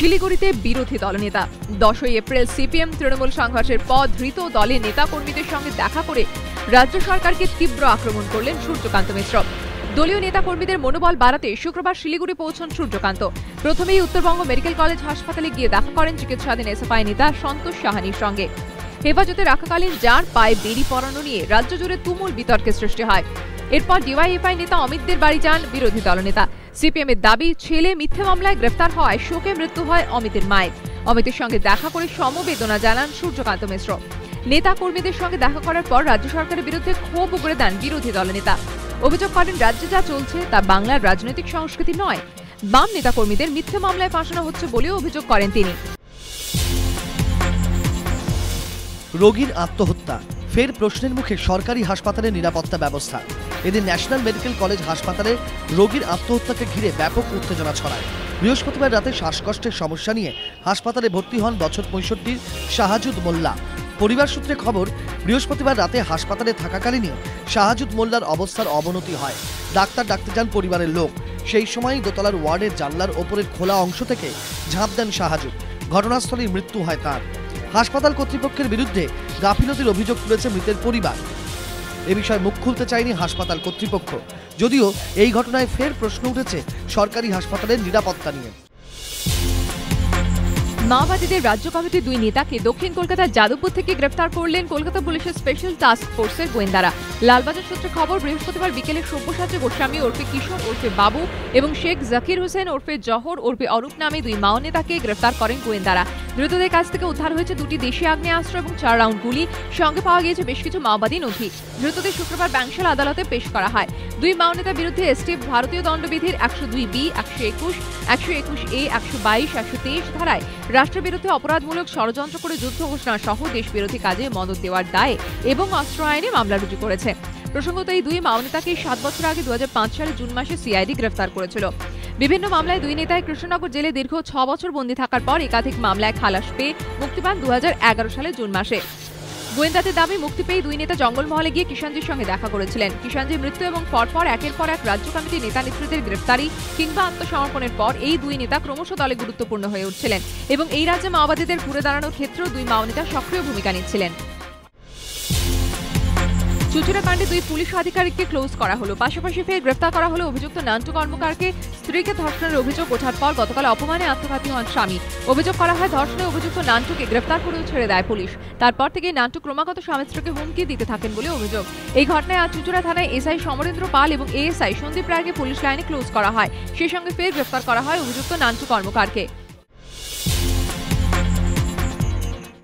শিলিগুড়িতে বিরোধী দলনেতা। দশই এপ্রিল সিপিএম তৃণমূল সংঘর্ষের পর ধৃত দলের নেতা কর্মীদের সঙ্গে দেখা করে রাজ্য সরকারকে তীব্র আক্রমণ করলেন সূর্যকান্ত মিশ্র। দলীয় নেতা কর্মীদের মনোবল বাড়াতে শুক্রবার শিলিগুড়ি পৌঁছন সূর্যকান্ত। প্রথমেই উত্তরবঙ্গ মেডিকেল কলেজ হাসপাতালে গিয়ে দেখা করেন চিকিৎসাধীন এসএফআই নেতা সন্তোষ সাহানির সঙ্গে। হেফাজতে রাখাকালীন যার পায়ে বেরি পরানো নিয়ে রাজ্য জুড়ে তুমুল বিতর্কের সৃষ্টি হয়। এরপর ডিওয়াইএফআই নেতা অমিতদের বাড়ি যান বিরোধী দলনেতা। সিপিএম এর দাবি, ছেলে মিথ্যে মামলায় গ্রেফতার হওয়ায় শোকে মৃত্যু হয় অমিতের মায়ের। অমিতের সঙ্গে দেখা করে সমবেদনা জানান সূর্যকান্ত মিশ্র। নেতা কর্মীদের সঙ্গে দেখা করার পর রাজ্য সরকারের বিরুদ্ধে ক্ষোভ উগড়ে দেন বিরোধী দলনেতা। অভিযোগ করেন, রাজ্যে যা চলছে তা বাংলার রাজনৈতিক সংস্কৃতি নয়। বাম নেতা কর্মীদের মিথ্যে মামলায় ফাঁসানো হচ্ছে বলেও অভিযোগ করেন তিনি। রোগীর আত্মহত্যা, ফের প্রশ্নের মুখে সরকারি হাসপাতালের নিরাপত্তা ব্যবস্থা। এদিন ন্যাশনাল মেডিকেল কলেজ হাসপাতালে রোগীর আত্মহত্যাকে ঘিরে ব্যাপক উত্তেজনা ছড়ায়। বৃহস্পতিবার রাতে শ্বাসকষ্টের সমস্যা নিয়ে হাসপাতালে ভর্তি হন বছর পঁয়ষট্টির শাহাজুদ মোল্লা। পরিবার সূত্রে খবর, বৃহস্পতিবার রাতে হাসপাতালে থাকাকালীনই শাহাজুদ মোল্লার অবস্থার অবনতি হয়। ডাক্তার ডাকতে যান পরিবারের লোক। সেই সময়ই দোতলার ওয়ার্ডের জানলার ওপরের খোলা অংশ থেকে ঝাঁপ দেন শাহাজুদ। ঘটনাস্থলেই মৃত্যু হয় তার। হাসপাতাল কর্তৃপক্ষের বিরুদ্ধে গাফিলতির অভিযোগ তুলেছে মৃতের পরিবার। এ বিষয়ে মুখ খুলতে চায়নি হাসপাতাল কর্তৃপক্ষ। যদিও এই ঘটনায় ফের প্রশ্ন উঠেছে সরকারি হাসপাতালের নিরাপত্তা নিয়ে। মাওবাদীদের রাজ্য কমিটির দুই নেতাকে দক্ষিণ কলকাতার যাদবপুর থেকে গ্রেফতার করলেন কলকাতা পুলিশের স্পেশাল টাস্ক ফোর্সের গোয়েন্দারা। লালবাজার সূত্রে খবর, বৃহস্পতিবার বিকেলে সব্যসাচী গোস্বামী ওরফে কিশোর, ওরফে বাবু এবং শেখ জাকির হোসেন ওরফে জহর, ওরফে অরূপ নামে দুই মাও নেতাকে গ্রেফতার করেন গোয়েন্দারা। দ্রুতদের কাছ থেকে উদ্ধার হয়েছে দুটি দেশি আগ্নেয়াস্ত্র এবং চার রাউন্ড গুলি। সঙ্গে পাওয়া গিয়েছে বেশ কিছু মাওবাদী নথি। দ্রুতদের শুক্রবার ব্যাংশাল আদালতে পেশ করা হয়। দুই মাও নেতার বিরুদ্ধে এসটিএফ ভারতীয় দণ্ডবিধির একশো দুই বি, একশো একুশ একশো একুশ এ, একশো বাইশ, একশো তেইশ ধারায় রাষ্ট্রের বিরুদ্ধে অপরাধমূলক ষড়যন্ত্র করে যুদ্ধ ঘোষণা সহ দেশবিরোধী কাজে মদত দেওয়ার দায়ে এবং অস্ত্র আইনে মামলা রুজু করেছে। প্রসঙ্গত, এই দুই মাওনেতাকে সাত বছর আগে দু সালে জুন মাসে সিআইডি গ্রেফতার করেছিল। বিভিন্ন মামলায় দুই নেতায় কৃষ্ণনগর জেলে দীর্ঘ ছ বছর বন্দী থাকার পর একাধিক মামলায় খালাস পেয়ে মুক্তি পান দু সালে জুন মাসে। গোয়েন্দাদের দাবি, মুক্তি পেয়ে দুই নেতা জঙ্গলমহলে গিয়ে কিষানজির সঙ্গে দেখা করেছিলেন। কিষানজির মৃত্যু এবং পরপর একের পর এক রাজ্য কমিটির নেতা নেত্রীদের গ্রেফতারি কিংবা আত্মসমর্পণের পর এই দুই নেতা ক্রমশ দলে গুরুত্বপূর্ণ হয়ে উঠছিলেন এবং এই রাজ্যে মাওবাদীদের ঘুরে দাঁড়ানোর ক্ষেত্রেও দুই মাও নেতা সক্রিয় ভূমিকা নিচ্ছিলেন। চুচুড়াকাণ্ডে দুই পুলিশ আধিকারিককে ক্লোজ করা হলো। পাশাপাশি ফের গ্রেফতার করা হলো অভিযুক্ত নান্টু কর্মকারকে। স্ত্রীকে ধর্ষণের অভিযোগ ওঠার পর গতকাল অপমানে আত্মঘাতী হন স্বামী। অভিযোগ করা হয়, ধর্ষণে অভিযুক্ত নান্টুকে গ্রেফতার করেও ছেড়ে দেয় পুলিশ। তারপর থেকে নান্টু ক্রমাগত স্বামী স্ত্রীকে হুমকি দিতে থাকেন বলে অভিযোগ। এই ঘটনায় আজ চুচুড়া থানায় এসআই সমরেন্দ্র পাল এবং এএসআই সন্দীপ রায়কে পুলিশ লাইনে ক্লোজ করা হয়। সেই সঙ্গে ফের গ্রেফতার করা হয় অভিযুক্ত নান্টু কর্মকারকে।